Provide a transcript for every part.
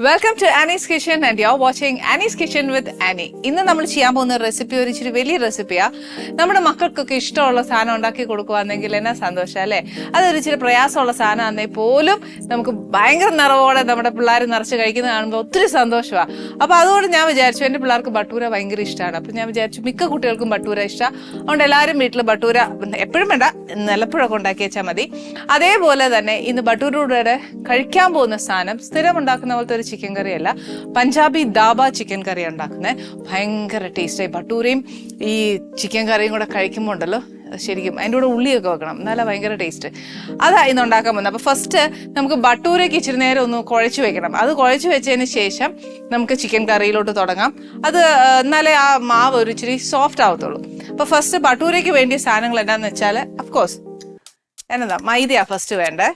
Welcome to Annie's kitchen and you are watching Annie's kitchen with Annie ഇന്ന് നമ്മൾ ചെയ്യാൻ പോകുന്ന റെസിപ്പി ഒരു ഇച്ചിരി വലിയ റെസിപ്പിയാ നമ്മുടെ മക്കൾക്കൊക്കെ ഇഷ്ടമുള്ള സാധനം ഉണ്ടാക്കി കൊടുക്കുവാണെങ്കിൽ എന്നാ സന്തോഷം അല്ലേ? അതൊരു ഇച്ചിരി പ്രയാസമുള്ള സാധനമാണെങ്കിൽ പോലും നമുക്ക് ഭയങ്കര നിറവോടെ നമ്മുടെ പിള്ളേർ നിറച്ച് കഴിക്കുന്നത് കാണുമ്പോൾ ഒത്തിരി സന്തോഷമാണ് അപ്പോൾ അതുകൊണ്ട് ഞാൻ വിചാരിച്ചു എന്റെ പിള്ളേർക്ക് ബട്ടൂര ഭയങ്കര ഇഷ്ടമാണ് അപ്പോൾ ഞാൻ വിചാരിച്ചു മിക്ക കുട്ടികൾക്കും ബട്ടൂര ഇഷ്ടമാണ് അതുകൊണ്ട് എല്ലാവരും വീട്ടിൽ ബട്ടൂര എപ്പോഴും വേണ്ട നിലപ്പുഴൊക്കെ ഉണ്ടാക്കി വെച്ചാൽ മതി. അതേപോലെ തന്നെ ഇന്ന് ബട്ടൂരയുടെ കഴിക്കാൻ പോകുന്ന സാധനം സ്ഥിരം ഉണ്ടാക്കുന്ന പോലത്തെ ഒരു ചിക്കൻ കറിയല്ല പഞ്ചാബി ദാബ ചിക്കൻ കറി ഉണ്ടാക്കുന്നത് ഭയങ്കര ടേസ്റ്റായി ഭട്ടൂരയും ഈ ചിക്കൻ കറിയും കൂടെ കഴിക്കുമ്പോൾ ഉണ്ടല്ലോ ശരിക്കും അതിന്റെ കൂടെ ഉള്ളിയൊക്കെ വെക്കണം. എന്നാലും ഭയങ്കര ടേസ്റ്റ് അതാ ഇന്ന് ഉണ്ടാക്കാൻ പോകുന്നത്. അപ്പോൾ ഫസ്റ്റ് നമുക്ക് ബട്ടൂരയ്ക്ക് ഇച്ചിരി നേരം ഒന്ന് കുഴച്ച് വെക്കണം. അത് കുഴച്ച് വെച്ചതിന് ശേഷം നമുക്ക് ചിക്കൻ കറിയിലോട്ട് തുടങ്ങാം. അത് എന്നാലേ ആ മാവ് ഒരു ഇച്ചിരി സോഫ്റ്റ് ആവത്തുള്ളൂ. അപ്പോൾ ഫസ്റ്റ് ബട്ടൂരയ്ക്ക് വേണ്ടിയ സാധനങ്ങൾ എന്താണെന്ന് വെച്ചാൽ അഫ്കോഴ്സ് എന്നതാ മൈദയാണ് ഫസ്റ്റ് വേണ്ടേ.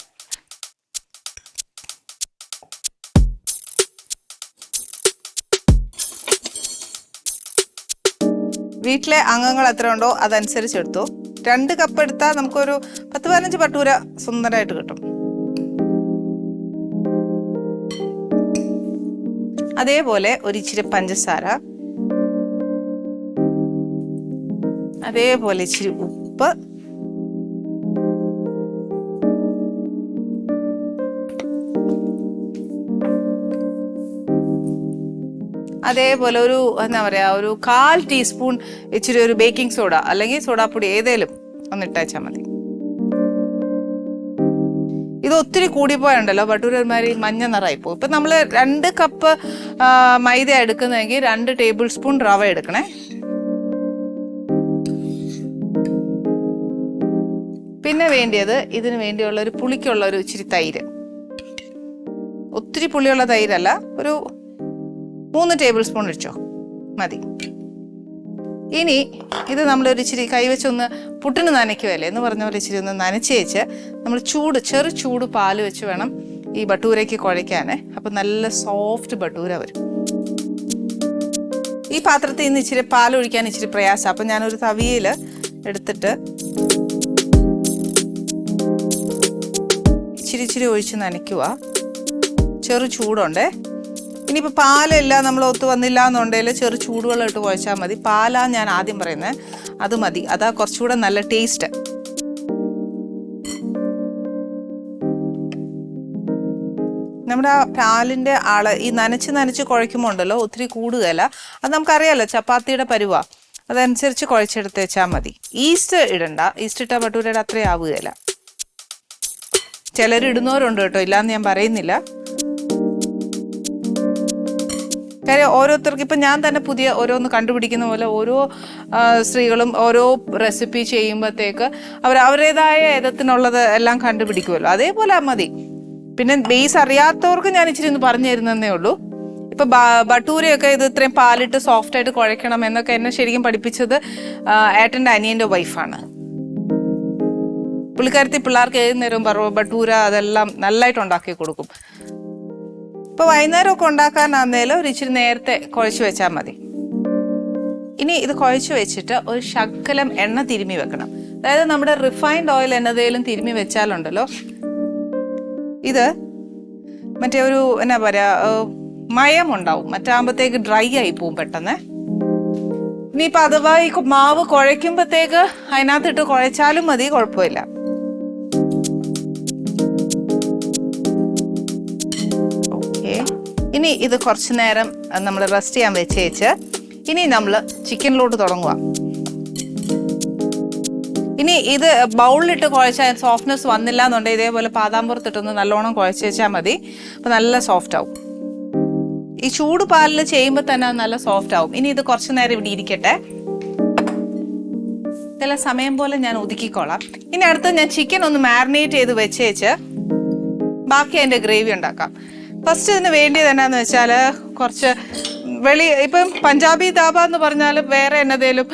വീട്ടിലെ അംഗങ്ങൾ എത്ര ഉണ്ടോ അതനുസരിച്ച് എടുത്തു രണ്ട് കപ്പ് എടുത്താൽ നമുക്കൊരു പത്ത് പതിനഞ്ച് പട്ടൂര സുന്ദരമായിട്ട് കിട്ടും. അതേപോലെ ഒരു ഇച്ചിരി പഞ്ചസാര. അതേപോലെ ഇച്ചിരി ഉപ്പ്. അതേപോലെ ഒരു എന്താ പറയാ ഒരു കാൽ ടീസ്പൂൺ ഇച്ചിരി ഒരു ബേക്കിംഗ് സോഡ അല്ലെങ്കിൽ സോഡാപ്പൊടി ഏതേലും ഒന്ന് ഇട്ടേച്ചാൽ മതി. ഇത് ഒത്തിരി കൂടിപ്പോയുണ്ടല്ലോ ബട്ടൂര ഒരുമാതിരി മഞ്ഞ നിറമായി പോകും ഇപ്പം നമ്മൾ രണ്ട് കപ്പ് മൈദ എടുക്കുന്നതെങ്കിൽ രണ്ട് ടേബിൾ സ്പൂൺ റവ എടുക്കണേ. പിന്നെ വേണ്ടിയത് ഇതിന് വേണ്ടിയുള്ള ഒരു പുളിക്കുള്ള ഒരു ഇച്ചിരി തൈര്. ഒത്തിരി പുളിയുള്ള തൈരല്ല ഒരു മൂന്ന് ടേബിൾ സ്പൂൺ ഒഴിച്ചോ മതി. ഇനി ഇത് നമ്മളൊരു ഇച്ചിരി കൈവച്ചൊന്ന് പുട്ടിന് നനയ്ക്കുവല്ലേ? എന്ന് പറഞ്ഞ പോലെ ഇച്ചിരി ഒന്ന് നനച്ച് വെച്ച് നമ്മൾ ചൂട് ചെറു ചൂട് പാൽ വെച്ച് വേണം ഈ ബട്ടൂരയ്ക്ക് കുഴയ്ക്കാനേ. അപ്പം നല്ല സോഫ്റ്റ് ബട്ടൂര വരും. ഈ പാത്രത്തിൽ നിന്ന് ഇച്ചിരി പാൽ ഒഴിക്കാൻ ഇച്ചിരി പ്രയാസം. അപ്പം ഞാനൊരു തവിയിൽ എടുത്തിട്ട് ഇച്ചിരി ഇച്ചിരി ഒഴിച്ച് നനയ്ക്കുക ചെറു ചൂടുണ്ടേ. ഇനിയിപ്പോൾ പാലില്ല നമ്മൾ ഒത്തു വന്നില്ല എന്നുണ്ടെങ്കിൽ ചെറു ചൂടുവെള്ളം ഇട്ട് കുഴച്ചാൽ മതി. പാലാണ് ഞാൻ ആദ്യം പറയുന്നത് അത് മതി. അതാ കുറച്ചുകൂടെ നല്ല ടേസ്റ്റ് നമ്മുടെ ആ പാലിന്റെ ആൾ ഈ നനച്ച് നനച്ച് കുഴയ്ക്കുമ്പോൾ ഉണ്ടല്ലോ ഒത്തിരി കൂടുകയല്ല. അത് നമുക്കറിയാമല്ലോ ചപ്പാത്തിയുടെ പരുവ. അതനുസരിച്ച് കുഴച്ചെടുത്ത് വെച്ചാൽ മതി. ഈസ്റ്റ് ഇടണ്ട. ഈസ്റ്റ് ഇട്ടാൽ പട്ടൂരയുടെ അത്രയും ആവുകയില്ല. ചിലർ ഇടുന്നവരുണ്ട് കേട്ടോ ഇല്ലയെന്ന് ഞാൻ പറയുന്നില്ല. കാര്യം ഓരോരുത്തർക്ക് ഇപ്പം ഞാൻ തന്നെ പുതിയ ഓരോന്ന് കണ്ടുപിടിക്കുന്ന പോലെ ഓരോ സ്ത്രീകളും ഓരോ റെസിപ്പി ചെയ്യുമ്പോഴത്തേക്ക് അവർ അവരുടേതായ ഇതത്തിനുള്ളത് എല്ലാം കണ്ടുപിടിക്കുമല്ലോ. അതേപോലെ മതി. പിന്നെ ബേസ് അറിയാത്തവർക്ക് ഞാൻ ഇച്ചിരി ഒന്ന് പറഞ്ഞു തരുന്നതേ ഉള്ളൂ. ഇപ്പൊ ബട്ടൂരയൊക്കെ ഇത് ഇത്രയും പാലിട്ട് സോഫ്റ്റ് ആയിട്ട് കുഴയ്ക്കണം എന്നൊക്കെ എന്നെ ശരിക്കും പഠിപ്പിച്ചത് ഏട്ടന്റെ അനിയന്റെ വൈഫാണ് പുള്ളിക്കാരത്തി പിള്ളേർക്ക് ഏത് നേരവും പറ ബട്ടൂര അതെല്ലാം നല്ലതായിട്ട് ഉണ്ടാക്കി കൊടുക്കും. ഇപ്പൊ വൈകുന്നേരമൊക്കെ ഉണ്ടാക്കാനാന്നേലും ഒരു ഇച്ചിരി നേരത്തെ കുഴച്ച് വെച്ചാൽ മതി. ഇനി ഇത് കുഴച്ച് വെച്ചിട്ട് ഒരു ശക്കലം എണ്ണ തിരുമ്മി വെക്കണം. അതായത് നമ്മുടെ റിഫൈൻഡ് ഓയിൽ എന്നതേലും തിരുമ്മി വെച്ചാലുണ്ടല്ലോ. ഇത് മറ്റേ ഒരു എന്നാ പറയാ മയം ഉണ്ടാവും മറ്റാകുമ്പോഴത്തേക്ക് ഡ്രൈ ആയി പോവും പെട്ടെന്ന്. ഇനിയിപ്പോൾ അഥവാ ഈ മാവ് കുഴയ്ക്കുമ്പോഴത്തേക്ക് അതിനകത്തിട്ട് കുഴച്ചാലും മതി കുഴപ്പമില്ല. ഇനി ഇത് കുറച്ച് നേരം നമ്മൾ റെസ്റ്റ് ചെയ്യാൻ വെച്ചേച്ച് ഇനി നമ്മൾ ചിക്കനിലോട്ട് തുടങ്ങുക ഇനി ഇത് ബൗളിലിട്ട് കുഴച്ചാൽ സോഫ്റ്റ്നെസ് വന്നില്ല എന്നുണ്ടെങ്കിൽ ഇതേപോലെ പാതാമ്പുറത്തിട്ടൊന്ന് നല്ലോണം കുഴച്ച് വെച്ചാൽ മതി. അപ്പം നല്ല സോഫ്റ്റ് ആവും. ഈ ചൂട് പാലിൽ ചെയ്യുമ്പോൾ തന്നെ നല്ല സോഫ്റ്റ് ആവും. ഇനി ഇത് കുറച്ച് നേരം ഇവിടെ ഇരിക്കട്ടെ. ചില സമയം പോലെ ഞാൻ ഒതുക്കിക്കോളാം. ഇനി അടുത്ത് ഞാൻ ചിക്കൻ ഒന്ന് മാരിനേറ്റ് ചെയ്ത് വെച്ചേച്ച് ബാക്കി അതിന്റെ ഗ്രേവി ഉണ്ടാക്കാം. ഫസ്റ്റ് ഇതിന് വേണ്ടിയത് എന്നാന്ന് വെച്ചാൽ കുറച്ച് വെളി ഇപ്പം പഞ്ചാബി ദാബ എന്ന് പറഞ്ഞാൽ വേറെ എന്നതേലും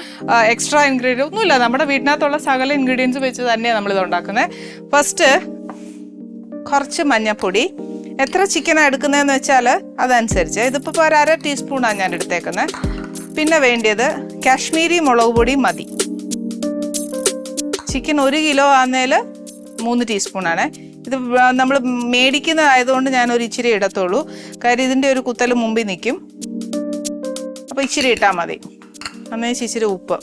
എക്സ്ട്രാ ഇൻഗ്രീഡിയൻ ഒന്നുമില്ല. നമ്മുടെ വീട്ടിനകത്തുള്ള സകല ഇൻഗ്രീഡിയൻസ് വെച്ച് തന്നെയാണ് നമ്മളിത് ഉണ്ടാക്കുന്നത് ഫസ്റ്റ് കുറച്ച് മഞ്ഞപ്പൊടി. എത്ര ചിക്കനാണ് എടുക്കുന്നതെന്ന് വെച്ചാൽ അതനുസരിച്ച്. ഇതിപ്പോൾ ഒരു അര ടീസ്പൂണാണ് ഞാൻ എടുത്തേക്കുന്നത് പിന്നെ വേണ്ടിയത് കാശ്മീരി മുളക് പൊടി മതി. ചിക്കൻ ഒരു കിലോ ആകുന്നതിൽ മൂന്ന് ടീസ്പൂണാണ് ഇത് നമ്മൾ മേടിക്കുന്നതായതുകൊണ്ട് ഞാൻ ഒരു ഇച്ചിരി ഇടത്തുള്ളൂ. കാര്യം ഇതിന്റെ ഒരു കുത്തൽ മുമ്പിൽ നിൽക്കും അപ്പോൾ ഇച്ചിരി ഇട്ടാൽ മതി. അന്നേച്ച് ഇച്ചിരി ഉപ്പ്.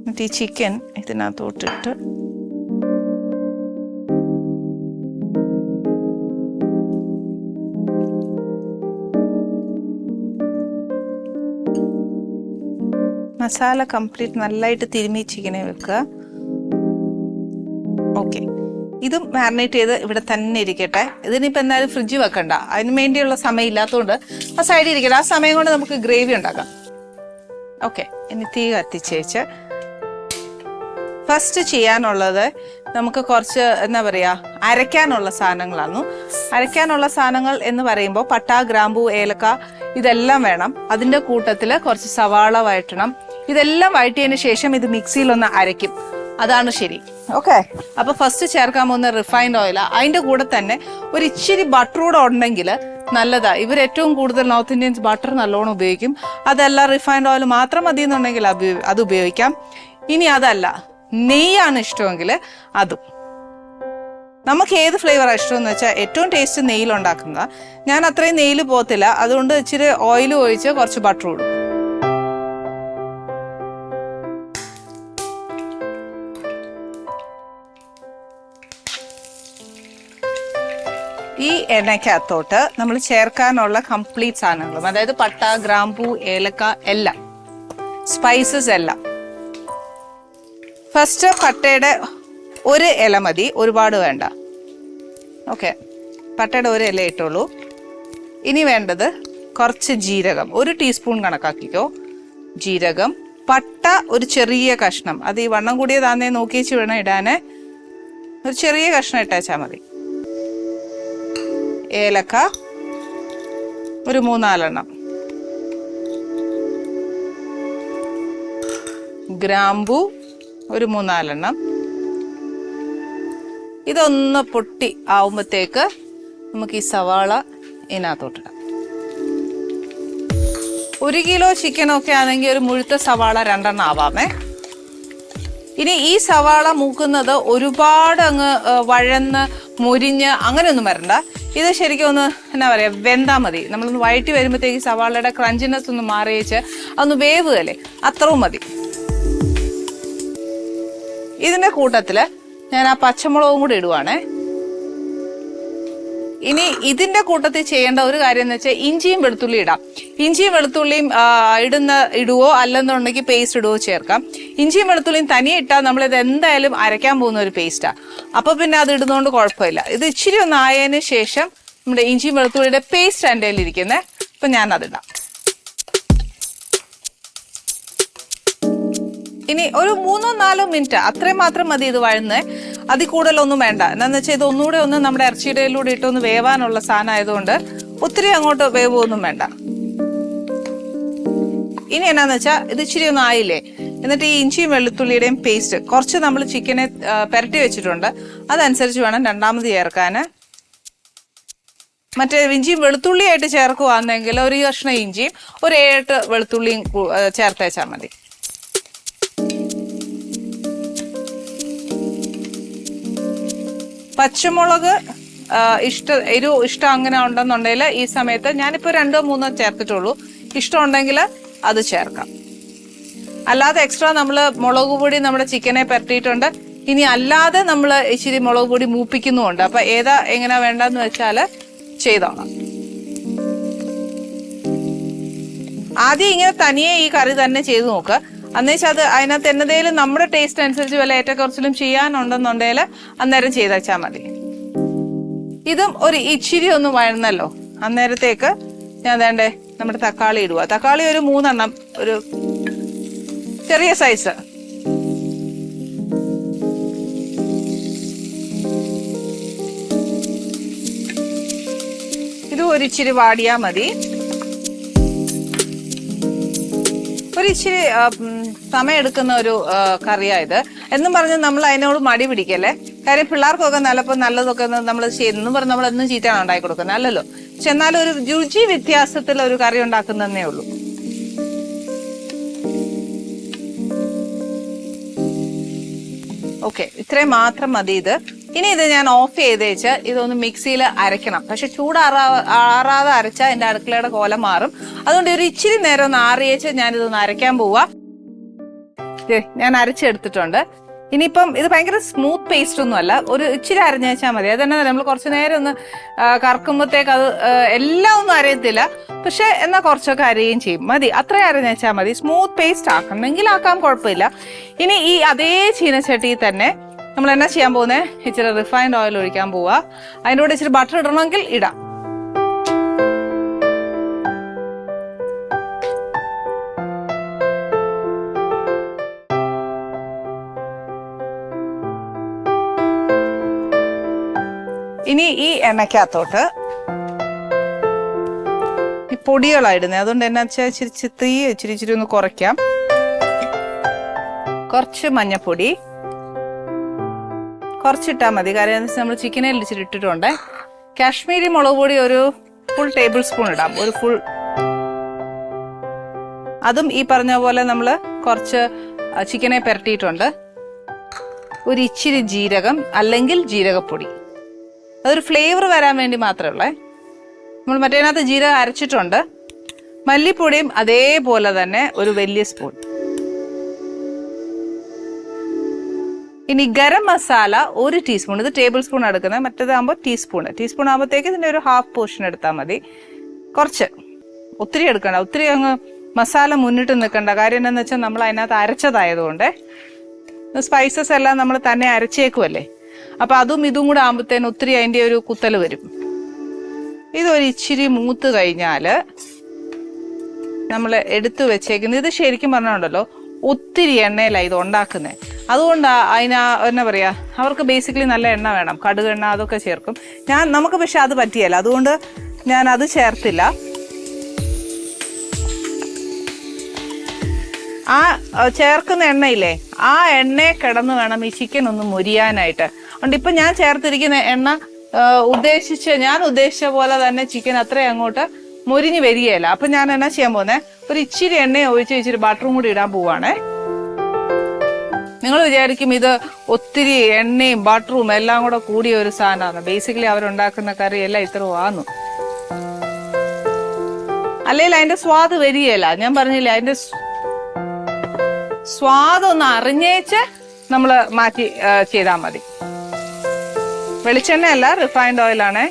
എന്നിട്ട് ഈ ചിക്കൻ ഇതിനകത്തോട്ടിട്ട് മസാല കംപ്ലീറ്റ് നല്ലതായിട്ട് തിരുമ്മി ചിക്കനെ വെക്കുക. ഓക്കെ. ഇതും മാരിനേറ്റ് ചെയ്ത് ഇവിടെ തന്നെ ഇരിക്കട്ടെ. ഇതിനിപ്പോൾ എന്തായാലും ഫ്രിഡ്ജ് വെക്കണ്ട. അതിന് വേണ്ടിയുള്ള സമയം ഇല്ലാത്തതുകൊണ്ട് ആ സൈഡിൽ ഇരിക്കട്ടെ. ആ സമയം കൊണ്ട് നമുക്ക് ഗ്രേവി ഉണ്ടാക്കാം. ഓക്കെ. ഇനി തീ കത്തിച്ചേച്ച് ഫസ്റ്റ് ചെയ്യാനുള്ളത് നമുക്ക് കുറച്ച് എന്താ പറയുക അരയ്ക്കാനുള്ള സാധനങ്ങളാണ്. അരയ്ക്കാനുള്ള സാധനങ്ങൾ എന്ന് പറയുമ്പോൾ പട്ട ഗ്രാമ്പു ഏലക്ക ഇതെല്ലാം വേണം. അതിന്റെ കൂട്ടത്തിൽ കുറച്ച് സവാള വഴറ്റണം. ഇതെല്ലാം വഴറ്റിയതിന് ശേഷം ഇത് മിക്സിയിൽ ഒന്ന് അരയ്ക്കും. അതാണ് ശരി. ഓക്കെ. അപ്പൊ ഫസ്റ്റ് ചേർക്കാൻ പോകുന്ന റിഫൈൻഡ് ഓയിൽ അതിന്റെ കൂടെ തന്നെ ഒരു ഇച്ചിരി ബട്ടർ കൂടെ ഉണ്ടെങ്കിൽ നല്ലതാ. ഇവർ ഏറ്റവും കൂടുതൽ നോർത്ത് ഇന്ത്യൻസ് ബട്ടർ നല്ലോണം ഉപയോഗിക്കും. അതല്ല റിഫൈൻഡ് ഓയിൽ മാത്രം മതി എന്നുണ്ടെങ്കിൽ അത് ഉപയോഗിക്കാം. ഇനി അതല്ല നെയ്യാണ് ഇഷ്ടമെങ്കിൽ അതും. നമുക്ക് ഏത് ഫ്ലേവറാണ് ഇഷ്ടമെന്ന് വെച്ചാൽ ഏറ്റവും ടേസ്റ്റ് നെയ്യിൽ ഉണ്ടാക്കുന്നത് ഞാൻ അത്രയും നെയ്യിൽ പോകത്തില്ല. അതുകൊണ്ട് ഇച്ചിരി ഓയിൽ ഒഴിച്ച് കുറച്ച് ബട്ടർ ഇടും. ഈ എണ്ണയ്ക്കകത്തോട്ട് നമ്മൾ ചേർക്കാനുള്ള കംപ്ലീറ്റ് സാധനങ്ങളും അതായത് പട്ട ഗ്രാമ്പൂ ഏലക്ക എല്ലാം സ്പൈസസ് എല്ലാം. ഫസ്റ്റ് പട്ടയുടെ ഒരു ഇല മതി ഒരുപാട് വേണ്ട. ഓക്കെ പട്ടയുടെ ഒരു ഇല ഇട്ടുള്ളൂ ഇനി വേണ്ടത് കുറച്ച് ജീരകം ഒരു ടീസ്പൂൺ കണക്കാക്കിക്കോ. ജീരകം പട്ട ഒരു ചെറിയ കഷ്ണം അത് ഈ വണ്ണം കൂടിയതാന്നേ നോക്കിയേച്ച് വേണം ഇടാനേ. ഒരു ചെറിയ കഷ്ണം ഇട്ടേച്ചാൽ മതി. ഏലക്ക ഒരു മൂന്നാലെണ്ണം. ഗ്രാമ്പു ഒരു മൂന്നാലെണ്ണം. ഇതൊന്ന് പൊട്ടി ആവുമ്പത്തേക്ക് നമുക്ക് ഈ സവാള ഇതിനകത്തോട്ടിടാം ഒരു കിലോ ചിക്കനൊക്കെ ആണെങ്കിൽ ഒരു മുഴുത്ത സവാള രണ്ടെണ്ണം ആവാമേ. ഇനി ഈ സവാള മൂക്കുന്നത് ഒരുപാട് അങ്ങ് വഴന്ന് മുരിഞ്ഞ് അങ്ങനെയൊന്നും വരണ്ട. ഇത് ശരിക്കും ഒന്ന് എന്നാ പറയാ വെന്താ മതി. നമ്മളൊന്ന് വഴറ്റി വരുമ്പോഴത്തേക്ക് സവാളയുടെ ക്രഞ്ചിനെസ് ഒന്ന് മാറിയേച്ച് അതൊന്ന് വേവുകയല്ലേ അത്രയും മതി. ഇതിന്റെ കൂട്ടത്തിൽ ഞാൻ ആ പച്ചമുളകും കൂടി ഇടുവാണേ. ഇനി ഇതിന്റെ കൂട്ടത്തിൽ ചെയ്യേണ്ട ഒരു കാര്യം എന്ന് വെച്ചാൽ ഇഞ്ചിയും വെളുത്തുള്ളി ഇടാം. ഇഞ്ചിയും വെളുത്തുള്ളിയും ഇടുന്ന ഇടുവോ അല്ലെന്നുണ്ടെങ്കിൽ പേസ്റ്റ് ഇടുവോ ചേർക്കാം. ഇഞ്ചിയും വെളുത്തുള്ളിയും തനിയെ ഇട്ടാൽ നമ്മൾ ഇത് എന്തായാലും അരയ്ക്കാൻ പോകുന്ന ഒരു പേസ്റ്റാ അപ്പൊ പിന്നെ അത് ഇടുന്നതുകൊണ്ട് കുഴപ്പമില്ല. ഇത് ഇച്ചിരി ഒന്ന് ആയതിനു ശേഷം നമ്മുടെ ഇഞ്ചിയും വെളുത്തുള്ളിയുടെ പേസ്റ്റ് എന്റെ കയ്യിലിരിക്കുന്നത് അപ്പൊ ഞാൻ ഇനി ഒരു മൂന്നോ നാലോ മിനിറ്റ് അത്രയും മാത്രം മതി ഇത് വഴുന്നത് അതിൽ കൂടുതലൊന്നും വേണ്ട. എന്താണെന്ന് വെച്ചാൽ ഇത് ഒന്നുകൂടെ ഒന്ന് നമ്മുടെ ഇറച്ചിയുടെയിലൂടെ ഇട്ടൊന്ന് വേവാനുള്ള സാധനം ആയതുകൊണ്ട് ഒത്തിരി അങ്ങോട്ട് വേവൊന്നും വേണ്ട. ഇനി എന്നാന്ന് വെച്ചാൽ ഇത് ഇച്ചിരി ഒന്നും ആയില്ലേ? എന്നിട്ട് ഈ ഇഞ്ചിയും വെളുത്തുള്ളിയുടെയും പേസ്റ്റ് കുറച്ച് നമ്മൾ ചിക്കനെ പെരട്ടി വെച്ചിട്ടുണ്ട്. അതനുസരിച്ച് വേണം രണ്ടാമത് ചേർക്കാൻ മറ്റേ ഇഞ്ചിയും വെളുത്തുള്ളിയായിട്ട് ചേർക്കുവാണെങ്കിൽ ഒരു കഷ്ണം ഇഞ്ചിയും ഒരു ഏഴെട്ട് വെളുത്തുള്ളിയും ചേർത്തേച്ചാൽ മതി. പച്ചമുളക് ഇഷ്ട എരിവ് ഇഷ്ടം അങ്ങനെ ഉണ്ടെന്നുണ്ടെങ്കിൽ ഈ സമയത്ത് ഞാനിപ്പോൾ രണ്ടോ മൂന്നോ ചേർത്തിട്ടുള്ളൂ. ഇഷ്ടമുണ്ടെങ്കിൽ അത് ചേർക്കാം. അല്ലാതെ എക്സ്ട്രാ നമ്മൾ മുളക് പൊടി നമ്മുടെ ചിക്കനെ പരട്ടിയിട്ടുണ്ട്. ഇനി അല്ലാതെ നമ്മൾ ഇച്ചിരി മുളക് പൊടി മൂപ്പിക്കുന്നുമുണ്ട്. അപ്പം ഏതാ എങ്ങനെ വേണ്ടെന്ന് വെച്ചാൽ ചെയ്തോണം ആദ്യം ഇങ്ങനെ തനിയെ ഈ കറി തന്നെ ചെയ്ത് നോക്ക്. അന്നേച്ചാൽ അത് അതിനകത്ത് എന്നതേലും നമ്മുടെ ടേസ്റ്റ് അനുസരിച്ച് വല്ല ഏറ്റക്കുറച്ചിലും ചെയ്യാനുണ്ടെന്നുണ്ടെങ്കിൽ അന്നേരം ചെയ്തേച്ചാൽ മതി. ഇതും ഒരു ഇച്ചിരി ഒന്ന് വഴന്നല്ലോ. അന്നേരത്തേക്ക് ഞാൻ വേണ്ടേ നമ്മുടെ തക്കാളി ഇടുക. തക്കാളി ഒരു മൂന്നെണ്ണം ഒരു ചെറിയ സൈസ് ഇതും ഒരു ഇച്ചിരി വാടിയാ മതി. ഒരിച്ചിരി സമയമെടുക്കുന്ന ഒരു കറിയായത് എന്നും പറഞ്ഞ് നമ്മൾ അതിനോട് മടി പിടിക്കല്ലേ? കാര്യം പിള്ളേർക്കൊക്കെ നല്ലപ്പോ നല്ലതൊക്കെ നമ്മൾ എന്നും പറഞ്ഞ് നമ്മളൊന്നും ചീത്തയാണ് ഉണ്ടാക്കി കൊടുക്കുന്നത്? അല്ലല്ലോ. പക്ഷെ എന്നാലും ഒരു രുചി വ്യത്യാസത്തിൽ ഒരു കറി ഉണ്ടാക്കുന്നതന്നേ ഉള്ളൂ. ഓക്കെ ഇത്രയും മാത്രം മതി ഇത്. ഇനി ഇത് ഞാൻ ഓഫ് ചെയ്തേച്ച് ഇതൊന്ന് മിക്സിയിൽ അരയ്ക്കണം. പക്ഷെ ചൂടാറാ ആറാതെ അരച്ചാൽ എന്റെ അടുക്കളയുടെ കോലം മാറും. അതുകൊണ്ട് ഒരു ഇച്ചിരി നേരം ഒന്ന് ആറിയേച്ച് ഞാൻ ഇതൊന്ന് അരയ്ക്കാൻ പോവാ. ഞാൻ അരച്ചെടുത്തിട്ടുണ്ട്. ഇനിയിപ്പം ഇത് ഭയങ്കര സ്മൂത്ത് പേസ്റ്റ് ഒന്നും അല്ല. ഒരു ഇച്ചിരി അരഞ്ഞേച്ചാൽ മതി. അത് തന്നെ നമ്മൾ കുറച്ച് നേരം ഒന്ന് കറക്കുമ്പോഴത്തേക്ക് അത് എല്ലാം ഒന്നും അരയത്തില്ല. പക്ഷെ എന്നാൽ കുറച്ചൊക്കെ അരയുകയും ചെയ്യും. മതി. അത്രയും അരഞ്ഞേച്ചാൽ മതി. സ്മൂത്ത് പേസ്റ്റ് ആക്കണമെങ്കിൽ ആക്കാൻ കുഴപ്പമില്ല. ഇനി ഈ അതേ ചീനച്ചട്ടിയിൽ തന്നെ നമ്മൾ എന്നാ ചെയ്യാൻ പോകുന്നത് ഇച്ചിരി റിഫൈൻഡ് ഓയിൽ ഒഴിക്കാൻ പോവുക അതിന്റെ കൂടെ ഇച്ചിരി ബട്ടർ ഇടണമെങ്കിൽ ഇടാം. ഇനി ഈ എണ്ണയ്ക്കകത്തോട്ട് ഈ പൊടികളായിടുന്നത് അതുകൊണ്ട് എന്നാ വെച്ചാൽ ഇച്ചിരി തീ ഇച്ചിരി ഇച്ചിരി ഒന്ന് കുറയ്ക്കാം. കുറച്ച് മഞ്ഞപ്പൊടി. കുറച്ചിട്ടാൽ മതി. കാര്യം എന്താ വെച്ചാൽ നമ്മൾ ചിക്കനിൽ ഇച്ചിരി ഇട്ടിട്ടുണ്ട്. കാശ്മീരി മുളക് പൊടി ഒരു ഫുൾ ടേബിൾ സ്പൂൺ ഇടാം. ഒരു ഫുൾ അതും ഈ പറഞ്ഞ പോലെ നമ്മൾ കുറച്ച് ചിക്കനെ പുരട്ടിയിട്ടുണ്ട്. ഒരു ഇച്ചിരി ജീരകം അല്ലെങ്കിൽ ജീരകപ്പൊടി. അതൊരു ഫ്ലേവർ വരാൻ വേണ്ടി മാത്രമേ ഉള്ളേ. നമ്മൾ മറ്റേനകത്ത് ജീരകം അരച്ചിട്ടുണ്ട്. മല്ലിപ്പൊടിയും അതേപോലെ തന്നെ ഒരു വലിയ സ്പൂൺ ഇനി ഗരം മസാല ഒരു ടീസ്പൂൺ ഇത് ടേബിൾ സ്പൂൺ എടുക്കുന്നത്. മറ്റേതാകുമ്പോൾ ടീസ്പൂൺ ടീസ്പൂൺ ആകുമ്പോഴത്തേക്ക് ഇതിന്റെ ഒരു ഹാഫ് പോർഷൻ എടുത്താൽ മതി. കുറച്ച്. ഒത്തിരി എടുക്കണ്ട. ഒത്തിരി അങ്ങ് മസാല മുന്നിട്ട് നിൽക്കണ്ട. കാര്യം എന്താണെന്ന് വെച്ചാൽ നമ്മൾ അതിനകത്ത് അരച്ചതായതുകൊണ്ട് സ്പൈസസ് എല്ലാം നമ്മൾ തന്നെ അരച്ചേക്കുമല്ലേ അപ്പോൾ അതും ഇതും കൂടെ ആകുമ്പോഴത്തേന് ഒത്തിരി അതിന്റെ ഒരു കുത്തൽ വരും. ഇതൊരു ഇച്ചിരി മൂത്ത് കഴിഞ്ഞാൽ നമ്മൾ എടുത്തു വെച്ചേക്കുന്നത്. ഇത് ശരിക്കും പറഞ്ഞുണ്ടല്ലോ ഒത്തിരി എണ്ണയിലാണ് ഇത് ഉണ്ടാക്കുന്നത് അതുകൊണ്ട് അതിന് എന്നാ പറയാ അവർക്ക് ബേസിക്കലി നല്ല എണ്ണ വേണം. കടുക് എണ്ണ അതൊക്കെ ചേർക്കും. ഞാൻ നമുക്ക് പക്ഷെ അത് പറ്റിയല്ല. അതുകൊണ്ട് ഞാൻ അത് ചേർത്തില്ല. ആ ചേർക്കുന്ന എണ്ണയില്ലേ ആ എണ്ണയെ കിടന്ന് വേണം ഈ ചിക്കൻ ഒന്ന് മുരിയാനായിട്ട്. അതുകൊണ്ട് ഇപ്പം ഞാൻ ചേർത്തിരിക്കുന്ന എണ്ണ ഉദ്ദേശിച്ച ഞാൻ ഉദ്ദേശിച്ച പോലെ തന്നെ ചിക്കൻ അത്രയും അങ്ങോട്ട് മുരിഞ്ഞ് വരികയില്ല. അപ്പം ഞാൻ എന്നാ ചെയ്യാൻ പോകുന്നേ ഒരു ഇച്ചിരി എണ്ണ ഒഴിച്ച് ഇച്ചിരി ബട്ടറും കൂടി ഇടാൻ പോവാണേ. നിങ്ങൾ വിചാരിക്കും ഇത് ഒത്തിരി എണ്ണയും ബട്ടറും എല്ലാം കൂടെ കൂടിയ ഒരു സാധനമാണ്. ബേസിക്കലി അവരുണ്ടാക്കുന്ന കറി എല്ലാം ഇത്ര ആന്നു. അല്ലെങ്കിൽ അതിന്റെ സ്വാദ് വരികയില്ല. ഞാൻ പറഞ്ഞില്ല അതിന്റെ സ്വാദൊന്ന് അറിഞ്ഞേച്ച് നമ്മൾ മാറ്റി ചെയ്താൽ മതി. വെളിച്ചെണ്ണ അല്ല റിഫൈൻഡ് ഓയിലാണേ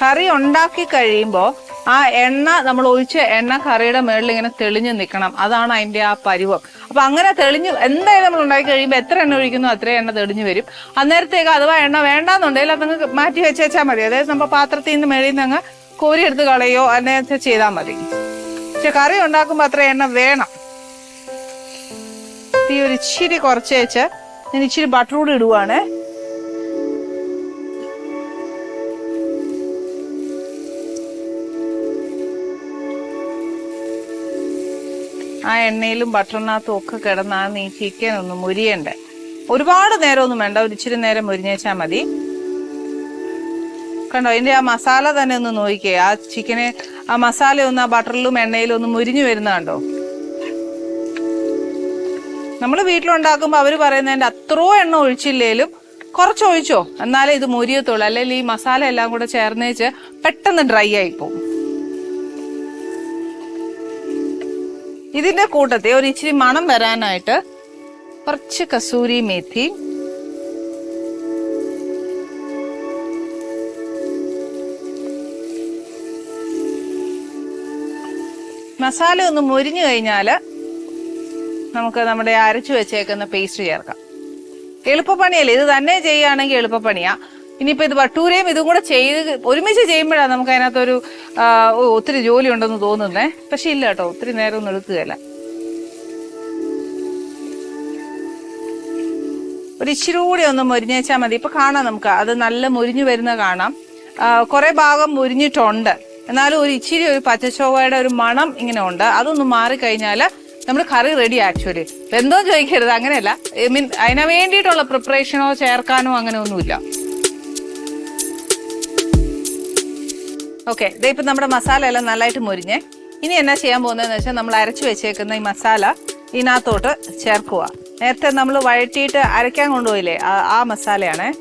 കറി ഉണ്ടാക്കി കഴിയുമ്പോൾ ആ എണ്ണ നമ്മൾ ഒഴിച്ച എണ്ണ കറിയുടെ മുകളിൽ ഇങ്ങനെ തെളിഞ്ഞു നിൽക്കണം അതാണ് അതിന്റെ ആ പരുവം. അപ്പൊ അങ്ങനെ തെളിഞ്ഞു എന്തായാലും നമ്മൾ ഉണ്ടാക്കി കഴിയുമ്പോൾ എത്ര എണ്ണ ഒഴിക്കുന്നു അത്രയും എണ്ണ തെളിഞ്ഞു വരും. അന്നേരത്തേക്ക് അഥവാ എണ്ണ വേണ്ടാന്നുണ്ടെങ്കിൽ അതങ്ങ് മാറ്റി വെച്ചേച്ചാൽ മതി. അതായത് നമ്മൾ പാത്രത്തിൽ നിന്ന് മേളിൽ നിന്ന് അങ്ങ് കോരി എടുത്ത് കളയോ അതിനകത്ത് ചെയ്താൽ മതി. പക്ഷെ കറി ഉണ്ടാക്കുമ്പോൾ അത്ര എണ്ണ വേണം. തീ ഒരു ഇച്ചിരി കുറച്ച് വെച്ച് ഞാൻ ഇച്ചിരി ബട്ടർ കൂടി ഇടുവാണ്. ആ എണ്ണയിലും ബട്ടറിനകത്തും ഒക്കെ കിടന്ന് ആ നീ ചിക്കൻ ഒന്ന് മുരിയണ്ട. ഒരുപാട് നേരം ഒന്നും വേണ്ട ഒരു ഇച്ചിരി നേരം മുരിഞ്ഞേച്ചാൽ മതി. കണ്ടോ അതിന്റെ ആ മസാല തന്നെ ഒന്ന് നോക്കിക്കേ. ആ ചിക്കനെ ആ മസാല ഒന്ന് ആ ബട്ടറിലും എണ്ണയിലും ഒന്ന് മുരിഞ്ഞു വരുന്ന കണ്ടോ? നമ്മൾ വീട്ടിലുണ്ടാക്കുമ്പോൾ അവർ പറയുന്നതിന്റെ അത്രയോ എണ്ണ ഒഴിച്ചില്ലേലും കുറച്ച് ഒഴിച്ചോ എന്നാലേ ഇത് മുരിയത്തുള്ളൂ. അല്ലെങ്കിൽ ഈ മസാല എല്ലാം കൂടെ ചേർന്നേച്ച് പെട്ടെന്ന് ഡ്രൈ ആയി ഇതിന്റെ കൂട്ടത്തിൽ ഒരു ഇച്ചിരി മണം വരാനായിട്ട് കുറച്ച് കസൂരി മേത്തി. മസാല ഒന്ന് മുരിഞ്ഞു കഴിഞ്ഞാൽ നമുക്ക് നമ്മുടെ അരച്ചു വെച്ചേക്കുന്ന പേസ്റ്റ് ചേർക്കാം. എളുപ്പപ്പണിയല്ലേ? ഇത് തന്നെ ചെയ്യുകയാണെങ്കിൽ എളുപ്പപ്പണിയാ. ഇനിയിപ്പോ ഇത് വട്ടൂരയും ഇതും കൂടെ ചെയ്ത് ഒരുമിച്ച് ചെയ്യുമ്പോഴാണ് നമുക്ക് അതിനകത്തൊരു ഒത്തിരി ജോലി ഉണ്ടെന്ന് തോന്നുന്നേ. പക്ഷെ ഇല്ല കേട്ടോ ഒത്തിരി നേരം ഒന്നും എടുക്കുകയല്ല. ഒരു ഇച്ചിരി കൂടി ഒന്ന് മുരിഞ്ഞേച്ചാൽ മതി. ഇപ്പൊ കാണാം നമുക്ക്. അത് നല്ല മുരിഞ്ഞു വരുന്ന കാണാം. കുറെ ഭാഗം മുരിഞ്ഞിട്ടുണ്ട്. എന്നാലും ഒരു ഇച്ചിരി ഒരു പച്ചച്ചോവയുടെ ഒരു മണം ഇങ്ങനെ ഉണ്ട്. അതൊന്ന് മാറിക്കഴിഞ്ഞാൽ നമ്മൾ കറി റെഡി ആക്ച്വലി എന്തോ ചോദിക്കരുത് അങ്ങനെയല്ല. ഐ മീൻ അതിനു വേണ്ടിയിട്ടുള്ള പ്രിപ്പറേഷനോ ചേർക്കാനോ അങ്ങനെ ഒന്നുമില്ല ഓക്കെ ഇതേ ഇപ്പം നമ്മുടെ മസാല എല്ലാം നല്ലതായിട്ട് മുരിഞ്ഞേ. ഇനി എന്നാ ചെയ്യാൻ പോകുന്നതെന്ന് വെച്ചാൽ നമ്മൾ അരച്ചു വെച്ചേക്കുന്ന ഈ മസാല ഇതിനകത്തോട്ട് ചേർക്കുക. നേരത്തെ നമ്മൾ വഴറ്റിയിട്ട് അരയ്ക്കാൻ കൊണ്ടുപോയില്ലേ ആ- മസാലയാണ്.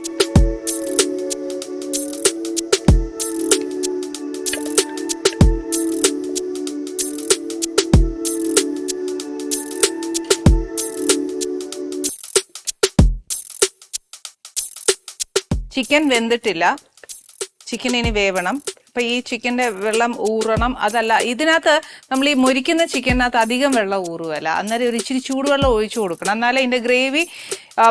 ചിക്കൻ വെന്തിട്ടില്ല. ചിക്കൻ ഇനി വേവണം. അപ്പൊ ഈ ചിക്കന്റെ വെള്ളം ഊറണം. അതല്ല ഇതിനകത്ത് നമ്മൾ ഈ മുരിക്കുന്ന ചിക്കനകത്ത് അധികം വെള്ളം ഊറുകയല്ല. അന്നേരം ഒരു ഇച്ചിരി ചൂടുവെള്ളം ഒഴിച്ചു കൊടുക്കണം. എന്നാലേ ഇതിന്റെ ഗ്രേവി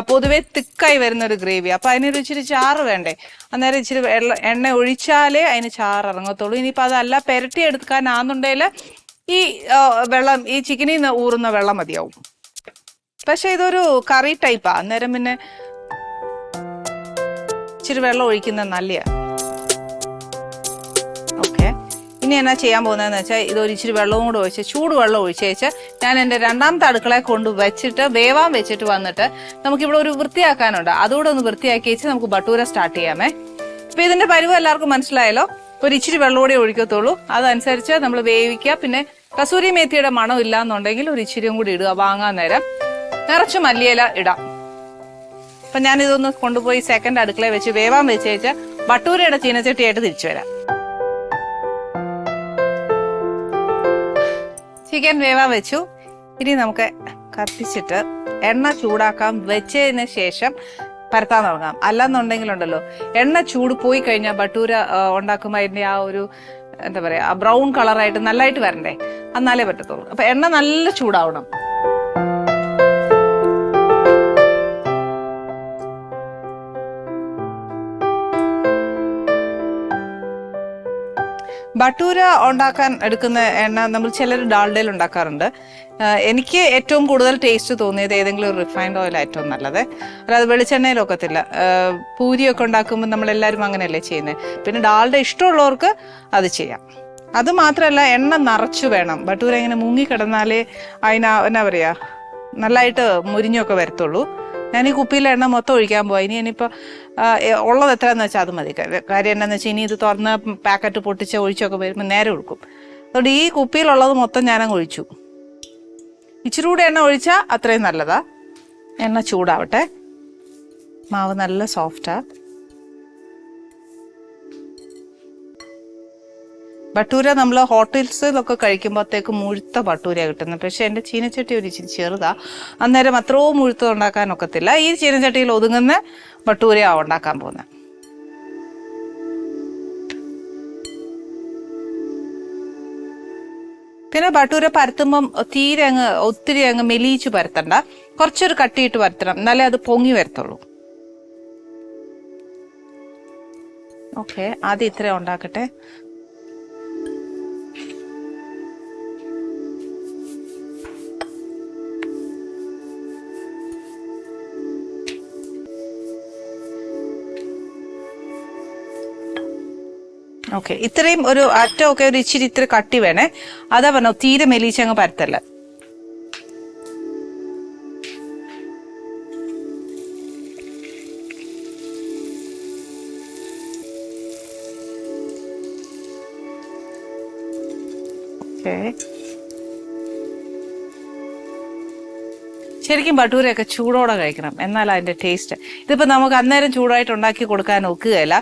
പൊതുവേ തിക്കായി വരുന്ന ഒരു ഗ്രേവി. അപ്പൊ അതിനൊരു ഇച്ചിരി ചാറ് വേണ്ടേ? അന്നേരം ഇച്ചിരി എണ്ണ ഒഴിച്ചാലേ അതിന് ചാറ് ഇറങ്ങത്തുള്ളൂ. ഇനിയിപ്പോൾ അതല്ല പെരട്ടി എടുക്കാനാന്നുണ്ടെങ്കിൽ ഈ വെള്ളം ഈ ചിക്കനിൽ നിന്ന് ഊറുന്ന വെള്ളം മതിയാവും. പക്ഷേ ഇതൊരു കറി ടൈപ്പാ. അന്നേരം പിന്നെ ഇച്ചിരി വെള്ളം ഒഴിക്കുന്നത് നല്ലതാണ് ഇനി എന്നാ ചെയ്യാൻ പോകുന്നതെന്ന് വെച്ചാൽ ഇതൊരു ഇച്ചിരി വെള്ളവും കൂടെ ഒഴിച്ച് ചൂട് വെള്ളം ഒഴിച്ചേച്ച് ഞാൻ എന്റെ രണ്ടാമത്തെ അടുക്കളയെ കൊണ്ട് വെച്ചിട്ട് വേവാൻ വെച്ചിട്ട് വന്നിട്ട് നമുക്കിവിടെ ഒരു വൃത്തിയാക്കാനുണ്ട്. അതുകൂടെ ഒന്ന് വൃത്തിയാക്കി വെച്ച് നമുക്ക് ബട്ടൂര സ്റ്റാർട്ട് ചെയ്യാമേ. ഇപ്പം ഇതിന്റെ പരിവ് എല്ലാവർക്കും മനസ്സിലായല്ലോ? ഒരു ഇച്ചിരി വെള്ളം കൂടെ ഒഴിക്കത്തുള്ളൂ. അതനുസരിച്ച് നമ്മൾ വേവിക്കുക. പിന്നെ കസൂരി മേത്തിയുടെ മണം ഇല്ലാന്നുണ്ടെങ്കിൽ ഒരു ഇച്ചിരിയും കൂടി ഇടുക. വാങ്ങാൻ നേരം. നിറച്ച് മല്ലിയില ഇടാം. അപ്പം ഞാനിതൊന്ന് കൊണ്ടുപോയി സെക്കൻഡ് അടുക്കളയിൽ വെച്ച് വേവാൻ വെച്ച് വെച്ച് ബട്ടൂരയുടെ ചീനച്ചട്ടിയായിട്ട് തിരിച്ചു വരാം. ചിക്കൻ വേവാൻ വെച്ചു. ഇനി നമുക്ക് കത്തിച്ചിട്ട് എണ്ണ ചൂടാക്കാം. വെച്ചതിന് ശേഷം പരത്താൻ തുടങ്ങാം. അല്ലെന്നുണ്ടെങ്കിലുണ്ടല്ലോ എണ്ണ ചൂട് പോയി കഴിഞ്ഞാൽ ബട്ടൂര ആ, ഉണ്ടാക്കുമ്പോൾ അതിന്റെ ആ ഒരു എന്താ പറയാ ബ്രൗൺ കളറായിട്ട് നല്ലതായിട്ട് വരണ്ടേ? എന്നാലേ പറ്റത്തുള്ളൂ. അപ്പൊ എണ്ണ നല്ല ചൂടാവണം. ബട്ടൂര ഉണ്ടാക്കാൻ എടുക്കുന്ന എണ്ണ നമ്മൾ ചിലർ ഡാൽഡയിൽ ഉണ്ടാക്കാറുണ്ട്. എനിക്ക് ഏറ്റവും കൂടുതൽ ടേസ്റ്റ് തോന്നിയത് ഏതെങ്കിലും ഒരു റിഫൈൻഡ് ഓയിൽ ഏറ്റവും നല്ലത്. അല്ലാതെ വെളിച്ചെണ്ണയിൽ ഒക്കത്തില്ല. പൂരിയൊക്കെ ഉണ്ടാക്കുമ്പോൾ നമ്മളെല്ലാവരും അങ്ങനെയല്ലേ ചെയ്യുന്നത് പിന്നെ ഡാൽഡ ഇഷ്ടമുള്ളവർക്ക് അത് ചെയ്യാം. അത് മാത്രമല്ല എണ്ണ നിറച്ചു വേണം. ബട്ടൂര ഇങ്ങനെ മുങ്ങിക്കിടന്നാലേ അതിനാ എന്നാ പറയുക നല്ലതായിട്ട് മുരിഞ്ഞൊക്കെ വരത്തുള്ളൂ. ഞാൻ ഈ കുപ്പിയിലെ എണ്ണ മൊത്തം ഒഴിക്കാൻ പോയി ഇനി ഇനിയിപ്പോൾ ഉള്ളത് എത്രയാന്ന് വെച്ചാൽ അത് മതി. കാര്യം എന്താണെന്ന് വെച്ചാൽ ഇനി ഇത് തുറന്ന് പാക്കറ്റ് പൊട്ടിച്ച് ഒഴിച്ചൊക്കെ വരുമ്പോൾ നേരെ ഒഴുക്കും അതുകൊണ്ട് ഈ കുപ്പിയിലുള്ളത് മൊത്തം ഞാനങ്ങ് ഒഴിച്ചു. ഇച്ചിരി കൂടെ എണ്ണ ഒഴിച്ചാൽ അത്രയും നല്ലതാ. എണ്ണ ചൂടാവട്ടെ. മാവ് നല്ല സോഫ്റ്റാ. ബട്ടൂര നമ്മൾ ഹോട്ടൽസിലൊക്കെ കഴിക്കുമ്പോഴത്തേക്ക് മുഴുത്ത ബട്ടൂര കിട്ടുന്നത്. പക്ഷെ എന്റെ ചീനച്ചട്ടി ഒരു ഇച്ചിരി ചെറുതാ. അന്നേരം അത്രയും മുഴുത്ത ഉണ്ടാക്കാൻ ഒക്കത്തില്ല. ഈ ചീനച്ചട്ടിയിൽ ഒതുങ്ങുന്ന ബട്ടൂരയാണ് ഉണ്ടാക്കാൻ പോകുന്നത് പിന്നെ ബട്ടൂര പരത്തുമ്പം തീരെ അങ്ങ് ഒത്തിരി അങ്ങ് മെലിയിച്ച് പരത്തണ്ട. കുറച്ചൊരു കട്ടിയിട്ട് പരത്തണം. എന്നാലേ അത് പൊങ്ങി വരത്തുള്ളൂ. ഓക്കെ. ആദ്യം ഇത്ര ഉണ്ടാക്കട്ടെ. ഓക്കെ ഇത്രയും ഒരു അറ്റമൊക്കെ ഒരു ഇച്ചിരി ഇത്തിരി കട്ടി വേണേ. അതാ പറഞ്ഞോ തീരെ മെലിച്ചങ്ങ് പരത്തല്ല. ഓക്കെ ശരിക്കും ഭട്ടൂരയൊക്കെ ചൂടോടെ കഴിക്കണം. എന്നാൽ അതിന്റെ ടേസ്റ്റ് ഇതിപ്പോൾ നമുക്ക് അന്നേരം ചൂടായിട്ട് ഉണ്ടാക്കി കൊടുക്കാൻ ഒക്കുകയില്ല.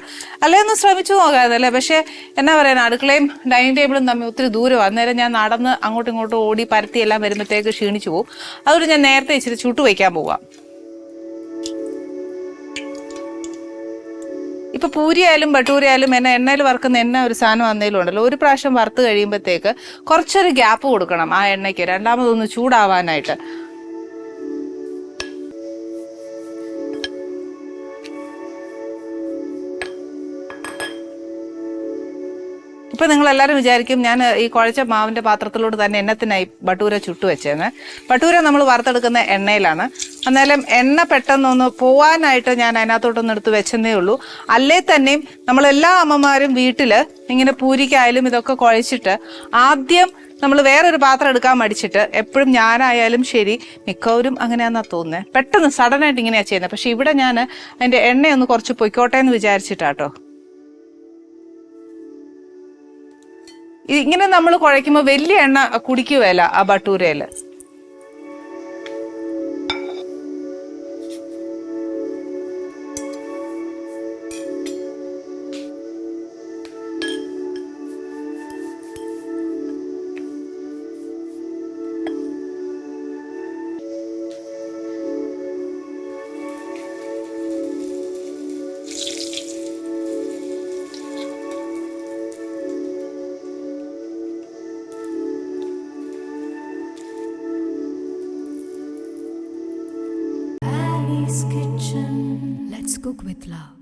അല്ലേ ഒന്ന് ശ്രമിച്ചു നോക്കാതല്ലേ? പക്ഷേ എന്നാ പറയുന്നത് അടുക്കളയും ഡൈനിങ് ടേബിളും തമ്മിൽ ഒത്തിരി ദൂരം അന്നേരം ഞാൻ നടന്ന് അങ്ങോട്ടും ഇങ്ങോട്ടും ഓടി പരത്തി എല്ലാം വരുമ്പോഴത്തേക്ക് ക്ഷീണിച്ചു പോകും അതുകൊണ്ട് ഞാൻ നേരത്തെ ഇച്ചിരി ചുട്ടു വയ്ക്കാൻ പോവാം. ഇപ്പൊ പൂരിയായാലും ബട്ടൂരിയായാലും എന്നെ എണ്ണയിൽ വറുക്കുന്ന എണ്ണ ഒരു സാധനം അന്നേലും ഉണ്ടല്ലോ. ഒരു പ്രാവശ്യം വറുത്ത് കഴിയുമ്പോഴത്തേക്ക് കുറച്ചൊരു ഗ്യാപ്പ് കൊടുക്കണം ആ എണ്ണയ്ക്ക്. രണ്ടാമതൊന്ന് ചൂടാവാനായിട്ട്. ഇപ്പൊ നിങ്ങൾ എല്ലാവരും വിചാരിക്കും ഞാൻ ഈ കുഴച്ച മാവിന്റെ പാത്രത്തിലോട്ട് തന്നെ എണ്ണത്തിനായി ബട്ടൂര ചുട്ടു വെച്ചേന്ന്. ബട്ടൂര നമ്മൾ വറുത്തെടുക്കുന്ന എണ്ണയിലാണ്. എന്നാലും എണ്ണ പെട്ടെന്നൊന്ന് പോവാനായിട്ട് ഞാൻ അതിനകത്തോട്ടൊന്ന് എടുത്ത് വെച്ചെന്നേ ഉള്ളൂ. അല്ലേ തന്നെയും നമ്മളെല്ലാ അമ്മമാരും വീട്ടിൽ ഇങ്ങനെ പൂരിക്കായാലും ഇതൊക്കെ കുഴച്ചിട്ട് ആദ്യം നമ്മൾ വേറൊരു പാത്രം എടുക്കാൻ മടിച്ചിട്ട് എപ്പോഴും ഞാനായാലും ശരി മിക്കവരും അങ്ങനെയാണെന്നാണ് തോന്നുന്നത് പെട്ടെന്ന് സഡനായിട്ട് ഇങ്ങനെയാണ് ചെയ്യുന്നത് പക്ഷേ ഇവിടെ ഞാൻ അതിന്റെ എണ്ണയൊന്ന് കുറച്ച് പൊയ്ക്കോട്ടെ എന്ന് വിചാരിച്ചിട്ടാട്ടോ. ഇങ്ങനെ നമ്മൾ കുഴയ്ക്കുമ്പോൾ വലിയ എണ്ണ കുടിക്കുകയല്ല ആ ബട്ടൂരയിൽ